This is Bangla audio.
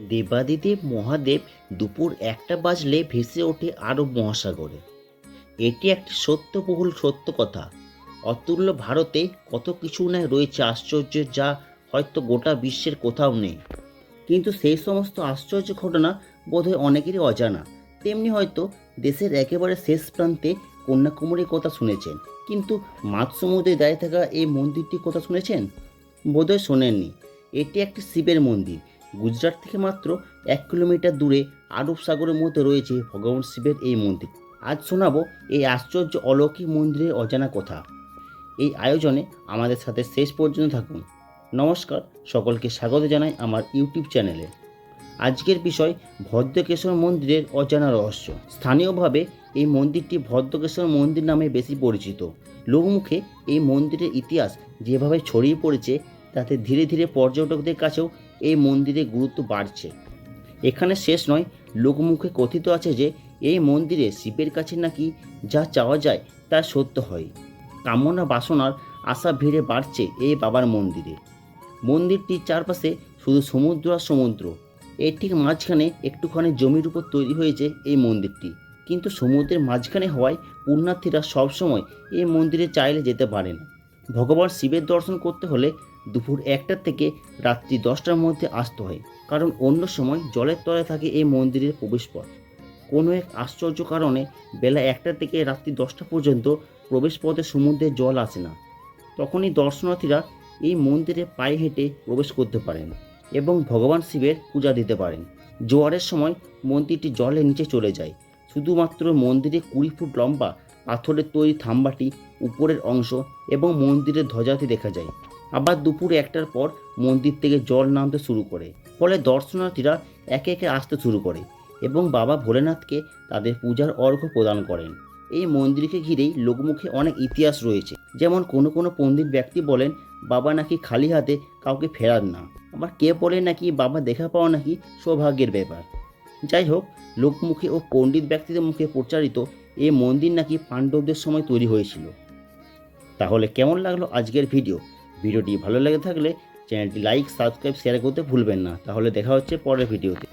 দেবাদিদেব মহাদেব দুপুর একটা বাজলে ভেসে ওঠে আরব মহাসাগরে। এটি একটি সত্যবহুল সত্য কথা অতুল্য ভারতে কত কিছু না রয়েছে আশ্চর্য যা হয়তো গোটা বিশ্বের কোথাও নেই। কিন্তু সেই সমস্ত আশ্চর্য ঘটনা বোধহয় অনেকেরই অজানা। তেমনি হয়তো দেশের একেবারে শেষ প্রান্তে কন্যাকুমারীর কথা শুনেছেন। কিন্তু মাঝ সমুদ্রে দাঁড়িয়ে থাকা এই মন্দিরটির কথা শুনেছেন? বোধহয় শোনেননি। এটি একটি শিবের মন্দির। গুজরাট থেকে মাত্র এক কিলোমিটার দূরে আরব সাগরের মধ্যে রয়েছে ভগবান শিবের এই মন্দির। আজ শোনাবো এই আশ্চর্য অলৌকিক মন্দিরের অজানা কথা। এই আয়োজনে আমাদের সাথে শেষ পর্যন্ত থাকুন। নমস্কার, সকলকে স্বাগত জানাই আমার ইউটিউব চ্যানেলে। আজকের বিষয় ভদ্রকেশ্বর মন্দিরের অজানা রহস্য। স্থানীয়ভাবে এই মন্দিরটি ভদ্রকেশ্বর মন্দির নামে বেশি পরিচিত। লোকমুখে এই মন্দিরের ইতিহাস যেভাবে ছড়িয়ে পড়েছে তাতে ধীরে ধীরে পর্যটকদের কাছেও এই মন্দিরের গুরুত্ব বাড়ছে। এখানে শেষ নয়, লোকমুখে কথিত আছে যে এই মন্দিরে শিবের কাছে নাকি যা চাওয়া যায় তা সত্য হয়। কামনা বাসনার আশা ভিড়ে বাড়ছে এই বাবার মন্দিরে। মন্দিরটির চারপাশে শুধু সমুদ্র আর সমুদ্র। এর ঠিক মাঝখানে একটুখানি জমির উপর তৈরি হয়েছে এই মন্দিরটি। কিন্তু সমুদ্রের মাঝখানে হওয়ায় পুণ্যার্থীরা সবসময় এই মন্দিরে চাইলে যেতে পারে না। ভগবান শিবের দর্শন করতে হলে দুপুর একটার থেকে রাত্রি দশটার মধ্যে আসতে হয়, কারণ অন্য সময় জলের তলায় থাকে এই মন্দিরের প্রবেশপথ। কোনো এক আশ্চর্য কারণে বেলা একটা থেকে রাত্রি দশটা পর্যন্ত প্রবেশপথে সমুদ্রে জল আসে না। তখনই দর্শনার্থীরা এই মন্দিরে পায়ে হেঁটে প্রবেশ করতে পারেন এবং ভগবান শিবের পূজা দিতে পারেন। জোয়ারের সময় মন্দিরটি জলের নিচে চলে যায়, শুধুমাত্র মন্দিরে কুড়ি ফুট লম্বা পাথরের তৈরি থাম্বাটি উপরের অংশ এবং মন্দিরের ধ্বজাটি দেখা যায়। আবার দুপুর একটার পর মন্দির থেকে জল নামতে শুরু করে। ফলে দর্শনার্থীরা একে একে আসতে শুরু করে এবং বাবা ভোলেনাথকে তাদের পূজার অর্ঘ্য প্রদান করেন। এই মন্দিরকে ঘিরেই লোকমুখে অনেক ইতিহাস রয়েছে। যেমন কোনো কোনো পণ্ডিত ব্যক্তি বলেন, বাবা নাকি খালি হাতে কাউকে ফেরান না। আবার কে বলে নাকি, বাবা দেখা পাওয়া নাকি সৌভাগ্যের ব্যাপার। যাই হোক, লোকমুখে ও পণ্ডিত ব্যক্তিদের মুখে প্রচারিত এই মন্দির নাকি পাণ্ডবদের সময় তৈরি হয়েছিল। তাহলে কেমন লাগল আজকের ভিডিও? ভিডিওটি ভালো লেগে থাকলে চ্যানেলটি লাইক, সাবস্ক্রাইব শেয়ার করতে ভুলবেন না। তাহলে দেখা হচ্ছে পরের ভিডিওতে।